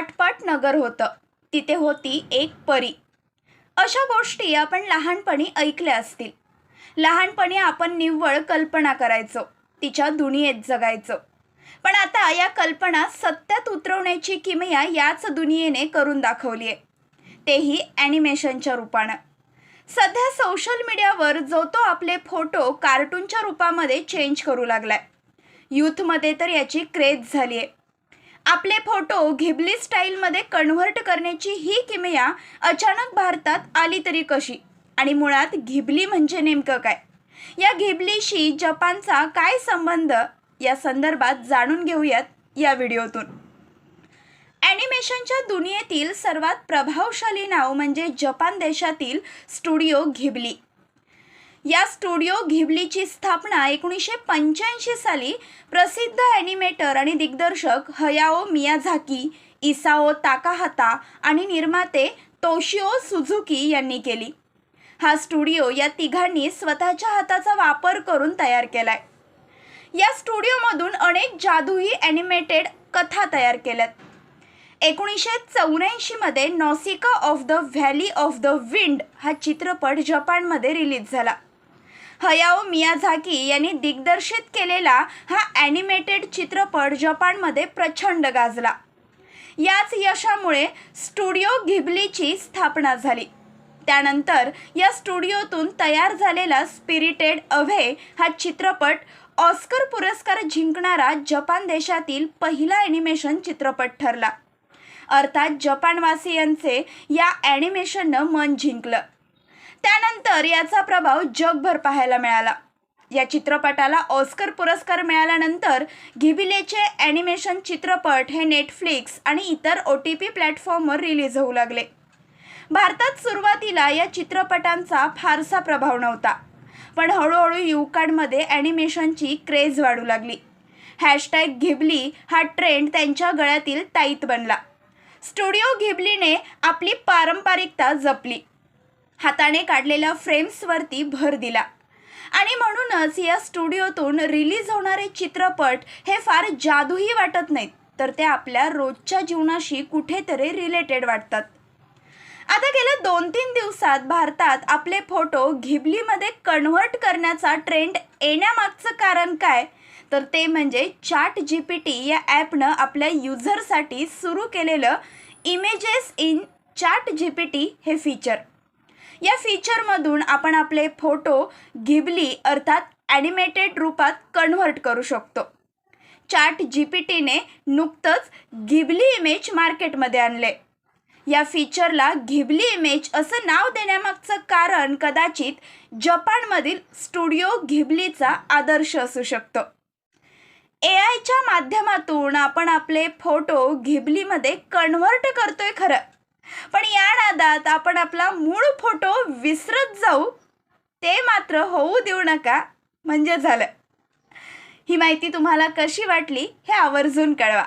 पाटपाट नगर होतं. तिथे होती एक परी. अशा गोष्टी आपण लहानपणी ऐकल्या असतील. लहानपणी आपण निव्वळ कल्पना करायचो. तिच्या दुनियेत जगायचो. पण आता या कल्पना सत्यात उतरवण्याची किमया याच दुनियेने करून दाखवली आहे तेही ॲनिमेशनच्या रूपानं. सध्या सोशल मीडियावर जो तो आपले फोटो कार्टूनच्या रूपामध्ये चेंज करू लागलाय. यूथमध्ये तर याची क्रेज झाली आहे आपले फोटो घिबली स्टाईलमध्ये कन्व्हर्ट करण्याची ही किमया अचानक भारतात आली तरी कशी? आणि मुळात घिबली म्हणजे नेमकं काय? या घिबलीशी जपानचा काय संबंध? या संदर्भात जाणून घेऊयात या व्हिडिओतून. ॲनिमेशनच्या दुनियेतील सर्वात प्रभावशाली नाव म्हणजे जपान देशातील स्टुडिओ घिबली. या स्टुडिओ घिबलीची स्थापना एकोणीसशे पंच्याऐंशी साली प्रसिद्ध ॲनिमेटर आणि दिग्दर्शक हयाओ मियाझाकी इसाओ ताकाहाता आणि निर्माते तोशिओ सुझुकी यांनी केली. हा स्टुडिओ या तिघांनी स्वतःच्या हाताचा वापर करून तयार केलाय. या स्टुडिओमधून अनेक जादुई ॲनिमेटेड कथा तयार केल्यात. एकोणीसशे चौऱ्याऐंशीमध्ये Nausicaa of the Valley of the Wind हा चित्रपट जपानमध्ये रिलीज झाला. हयाओ मियाझाकी यांनी दिग्दर्शित केलेला हा ॲनिमेटेड चित्रपट जपानमध्ये प्रचंड गाजला. याच यशामुळे स्टुडिओ घिबलीची स्थापना झाली. त्यानंतर या स्टुडिओतून तयार झालेला स्पिरिटेड अव्हे हा चित्रपट ऑस्कर पुरस्कार जिंकणारा जपान देशातील पहिला ॲनिमेशन चित्रपट ठरला. अर्थात जपानवासियांचे या ॲनिमेशननं मन जिंकलं. त्यानंतर याचा प्रभाव जगभर पाहायला मिळाला. या चित्रपटाला ऑस्कर पुरस्कार मिळाल्यानंतर घिबिलेचे ॲनिमेशन चित्रपट हे नेटफ्लिक्स आणि इतर ओ टी पी प्लॅटफॉर्मवर रिलीज होऊ लागले. भारतात सुरुवातीला या चित्रपटांचा फारसा प्रभाव नव्हता पण हळूहळू युवकांमध्ये ॲनिमेशनची क्रेज वाढू लागली. हॅशटॅग घिबली हा ट्रेंड त्यांच्या गळ्यातील ताईत बनला. स्टुडिओ घिबलीने आपली पारंपरिकता जपली. हाताने काढलेल्या फ्रेम्सवरती भर दिला. आणि म्हणूनच या स्टुडिओतून रिलीज होणारे चित्रपट हे फार जादूही वाटत नाहीत तर ते आपल्या रोजच्या जीवनाशी कुठेतरी रिलेटेड वाटतात. आता गेल्या दोन तीन दिवसात भारतात आपले फोटो घिबलीमध्ये कन्व्हर्ट करण्याचा ट्रेंड येण्यामागचं कारण काय? तर ते म्हणजे चॅट जी पी टी या ॲपनं आपल्या युजरसाठी सुरू केलेलं images in chat G P T हे फीचर या फीचरमधून आपण आपले फोटो घिबली अर्थात ॲनिमेटेड रूपात कन्व्हर्ट करू शकतो. चॅट जी पी टीने नुकतंच घिबली इमेज मार्केटमध्ये आणले. या फीचरला घिबली इमेज असं नाव देण्यामागचं कारण कदाचित जपानमधील स्टुडिओ घिबलीचा आदर्श असू शकतो. ए आयच्या माध्यमातून आपण आपले फोटो घिबलीमध्ये कन्व्हर्ट करतोय खरं. पण या नादात आपण आपला मूळ फोटो विसरत जाऊ ते मात्र होऊ देऊ नका म्हणजे झालं. ही माहिती तुम्हाला कशी वाटली हे आवर्जून कळवा.